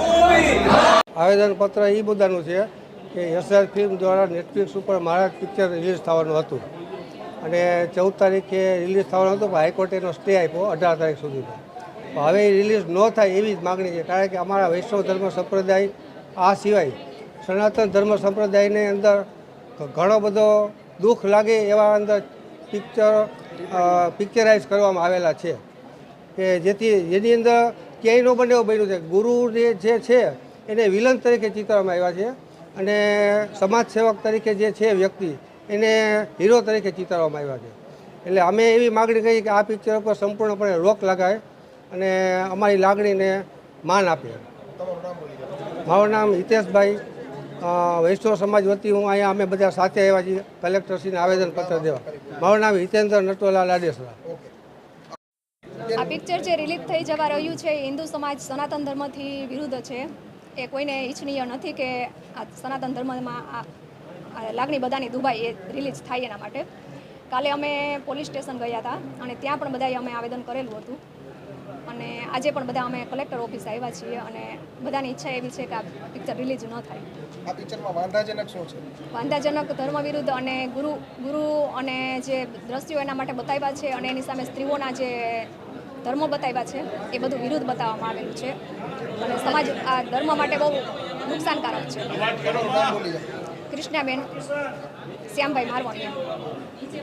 Movie. આવેદન પત્ર એ બધાનું છે કે એસઆર ફિલ્મ દ્વારા નેટફ્લિક્સ ઉપર મારા પિક્ચર રિલીઝ થવાનું હતું. અને ચૌદ તારીખે રિલીઝ થવાનું હતું, પણ હાઈકોર્ટે એનો સ્ટે આપ્યો અઢાર તારીખ સુધીનો. હવે રિલીઝ ન થાય એવી જ માગણી છે, કારણ કે અમારા વૈષ્ણવ ધર્મ સંપ્રદાય આ સિવાય સનાતન ધર્મ સંપ્રદાયની અંદર ઘણો બધો દુઃખ લાગે એવા અંદર પિક્ચર પિક્ચરાઇઝ કરવામાં આવેલા છે. કે જેથી, જેની અંદર ક્યાંય ન બને એવું બન્યું છે. ગુરુને જે છે, એને વિલન તરીકે ચિતરવામાં આવ્યા છે અને સમાજ સેવક તરીકે જે છે વ્યક્તિ, એને હીરો તરીકે ચિતારવામાં આવ્યા છે. એટલે અમે એવી માગણી કરી કે આ પિક્ચર ઉપર સંપૂર્ણપણે રોક લગાય અને અમારી લાગણીને માન આપે. મારું નામ હિતેશભાઈ વૈષ્ણવ સમાજ વતી હું અહીંયા અમે બધા સાથે આવ્યા છીએ. કલેક્ટરશ્રીને આવેદનપત્ર દેવા. મારું નામ હિતેન્દ્ર નટોલા લાડેસરા આ પિક્ચર જે રિલીઝ થઈ જવા રહ્યું છે હિન્દુ સમાજ સનાતન ધર્મથી વિરુદ્ધ છે. એ કોઈને ઈચ્છનીય નથી કે આ સનાતન ધર્મમાં આ લાગણી બધાની દુભાઈ એ રિલીઝ થાય એના માટે. કાલે અમે પોલીસ સ્ટેશન ગયા હતા અને ત્યાં પણ બધાએ અમે આવેદન કરેલું હતું. અને આજે પણ બધા અમે કલેક્ટર ઓફિસ આવ્યા છીએ અને બધાની ઈચ્છા એવી છે કે આ પિક્ચર રિલીઝ ન થાય. આ પિક્ચરમાં વાંધાજનક શું છે? વાંધાજનક ધર્મ વિરુદ્ધ અને ગુરુ ગુરુ અને જે દ્રશ્યો એના માટે બતાવ્યા છે અને એની સામે સ્ત્રીઓના જે ધર્મો બતાવ્યા છે એ બધું વિરુદ્ધ બતાવવામાં આવેલું છે. અને સમાજ આ ધર્મ માટે બહુ નુકસાનકારક છે. કૃષ્ણાબેન શ્યામભાઈ મારવાણીયા